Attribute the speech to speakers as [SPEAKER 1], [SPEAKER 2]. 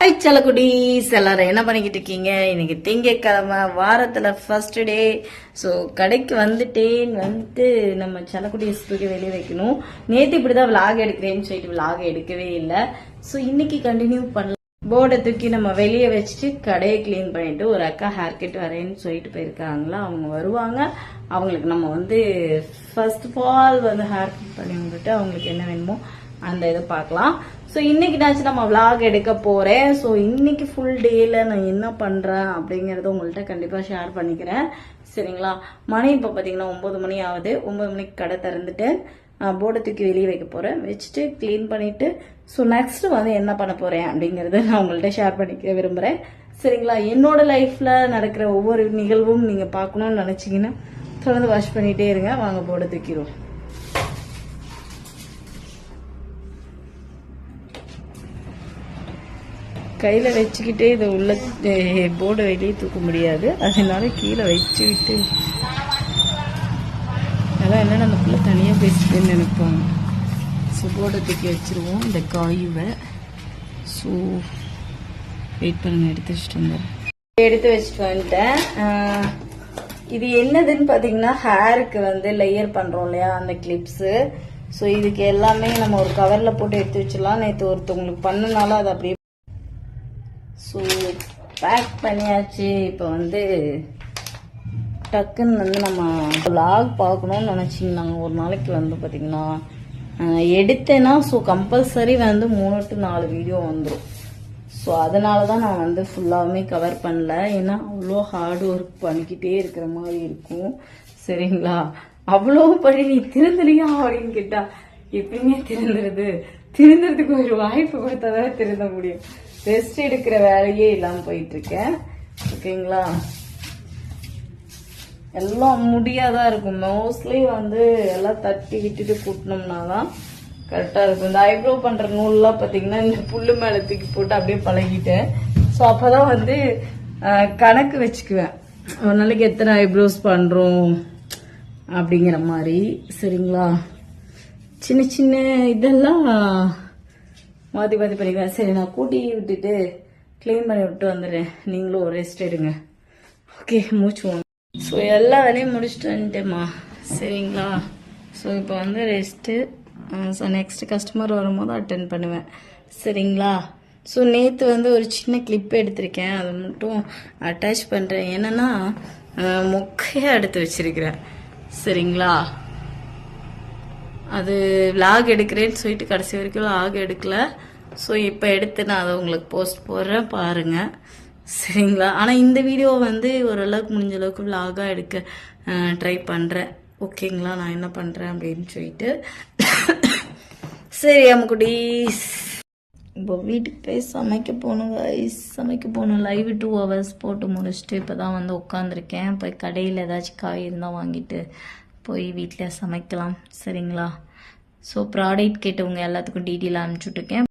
[SPEAKER 1] High செல்லக்குடீஸ் எல்லாரும் என்ன பண்ணிக்கிட்டு இருக்கீங்க? இன்னைக்கு திங்கக்கிழமை வாரத்தில் ஃபர்ஸ்ட் டே ஸோ கடைக்கு வந்துட்டேன். வந்துட்டு நம்ம செல்லக்குடீஸ் தூக்கி வெளியே வைக்கணும். நேற்று இப்படி தான் விலாக் எடுக்கிறேன்னு சொல்லிட்டு விலாக் எடுக்கவே இல்லை. ஸோ இன்னைக்கு கண்டினியூ பண்ணலாம். போர்டை தூக்கி நம்ம வெளியே வச்சுட்டு கடையை க்ளீன் பண்ணிட்டு ஒரு அக்கா ஹேர் கட் வரேன்னு சொல்லிட்டு போயிருக்காங்களா? அவங்க வருவாங்க. அவங்களுக்கு நம்ம வந்து ஃபர்ஸ்ட் ஆஃப் ஆல் வந்து ஹேர் கட் பண்ணி விட்டுட்டு அவங்களுக்கு என்ன வேணுமோ அந்த இதை பார்க்கலாம். ஸோ இன்னைக்கு நம்ம vlog எடுக்க போறேன். ஸோ இன்னைக்கு ஃபுல் டேல நான் என்ன பண்றேன் அப்படிங்கறத உங்கள்கிட்ட கண்டிப்பா ஷேர் பண்ணிக்கிறேன். சரிங்களா? மணி இப்போ பார்த்தீங்கன்னா ஒன்பது மணி ஆகுது. ஒன்பது மணிக்கு கடை திறந்துட்டு போர்டை தூக்கி வெளியே வைக்க போறேன். வச்சுட்டு க்ளீன் பண்ணிட்டு ஸோ நெக்ஸ்ட் வந்து என்ன பண்ண போறேன் அப்படிங்கறத நான் உங்கள்கிட்ட ஷேர் பண்ணிக்க விரும்புறேன். சரிங்களா? என்னோட லைஃப்ல நடக்கிற ஒவ்வொரு நிகழ்வும் நீங்க பார்க்கணும்னு நினைச்சீங்கன்னா தொடர்ந்து வாஷ் பண்ணிட்டே இருங்க. வாங்க போர்டை தூக்கிடுவோம். கையில் வச்சுக்கிட்டே இதை உள்ள போர்டை வெளியே தூக்க முடியாது. அதனால கீழே வச்சு விட்டு. அதான் என்ன நம்ம பிள்ளை தனியாக பேசிட்டுன்னு நினைப்பாங்க ஸோ போர்டை தூக்கி வச்சிருவோம். இந்த காயுவை. ஸோ வெயிட் பண்ணுங்க எடுத்து வச்சுட்டு வந்துடுறேன். எடுத்து வச்சுட்டு வந்துட்டேன். இது என்னதுன்னு பார்த்தீங்கன்னா ஹேருக்கு வந்து லேயர் பண்ணுறோம் இல்லையா அந்த கிளிப்ஸு ஸோ இதுக்கு எல்லாமே நம்ம ஒரு கவரில் போட்டு எடுத்து வச்சிடலாம். நேற்று ஒருத்தவங்களுக்கு பண்ணனால அது அப்படியே ஸோ பேக் பண்ணியாச்சு. இப்போ வந்து டக்குன்னு வந்து நம்ம லாக் பார்க்கணும்னு நினச்சிங்கனாங்க ஒரு நாளைக்கு வந்து பார்த்திங்கன்னா எடுத்தேன்னா ஸோ கம்பல்சரி வந்து மூணு டு நாலு வீடியோ வந்துடும் ஸோ அதனால தான் நான் வந்து ஃபுல்லாகவுமே கவர் பண்ணல. ஏன்னா அவ்வளோ ஹார்ட் ஒர்க் பண்ணிக்கிட்டே இருக்கிற மாதிரி இருக்கும். சரிங்களா? அவ்வளோ படி நீ திருந்தலையா அப்படின்னு கேட்டா எப்படிங்க திருந்துறது? திருந்துறதுக்கு ஒரு வாய்ப்பு கொடுத்தா தான் திருந்த முடியும். ரெஸ்ட் எடுக்கிற வேலையே இல்லாமல் போயிட்டுருக்கேன். ஓகேங்களா? எல்லாம் முடியாதான் இருக்கும். மோஸ்ட்லி வந்து எல்லாம் தட்டி விட்டுட்டு கூட்டினோம்னா தான் கரெக்டாக இருக்கும். இந்த ஐப்ரோ பண்ணுற நூல்லாம் பார்த்தீங்கன்னா இந்த புல்லு மேலே தூக்கி போட்டு அப்படியே பழகிட்டேன். ஸோ அப்போ தான் வந்து கணக்கு வச்சுக்குவேன். ஒரு நாளைக்கு எத்தனை ஐப்ரோஸ் பண்ணுறோம் அப்படிங்கிற மாதிரி. சரிங்களா? சின்ன சின்ன இதெல்லாம் மாற்றி மாற்றி பண்ணிக்கிறேன் சரி நான் கூட்டி விட்டுட்டு க்ளீன் பண்ணி விட்டு வந்துடுறேன். நீங்களும் ஒரு ரெஸ்ட் எடுங்க. ஓகே மூச்சு ஸோ எல்லா வேலையும் முடிச்சுட்டு வந்துட்டேம்மா. சரிங்களா? ஸோ இப்போ வந்து ரெஸ்ட்டு ஸோ நெக்ஸ்ட் கஸ்டமர் வரும்போது அட்டன் பண்ணுவேன். சரிங்களா? ஸோ நேற்று வந்து ஒரு சின்ன கிளிப் எடுத்திருக்கேன். அதை மட்டும் அட்டாச் பண்ணுறேன் என்னென்னா மொக்கையாக எடுத்து வச்சிருக்கிறேன். சரிங்களா? அது விலாக் எடுக்கிறேன்னு சொல்லிட்டு கடைசி வரைக்கும் விலாக் எடுக்கல. ஸோ இப்போ எடுத்து நான் அதை உங்களுக்கு போஸ்ட் போடுறேன் பாருங்கள் சரிங்களா? ஆனால் இந்த வீடியோ வந்து ஓரளவுக்கு முடிஞ்ச அளவுக்கு விலாகாக எடுக்க ட்ரை பண்ணுறேன் ஓகேங்களா? நான் என்ன பண்ணுறேன் அப்படின்னு சொல்லிட்டு. சரி அம்முக்குட்டீஸ் இப்போ வீட்டுக்கு போய் சமைக்க போகணும் guys. சமைக்க போகணும். லைவ் டூ ஹவர்ஸ் போட்டு முடிச்சுட்டு இப்போ தான் வந்து உட்காந்துருக்கேன் போய் கடையில் ஏதாச்சும் காய் இருந்தால் வாங்கிட்டு போய் வீட்டில் சமைக்கலாம் சரிங்களா? ஸோ ப்ராடக்ட் கேட்டவங்க எல்லாத்துக்கும் டீட்டெயில் அனுப்பிச்சுட்ருக்கேன்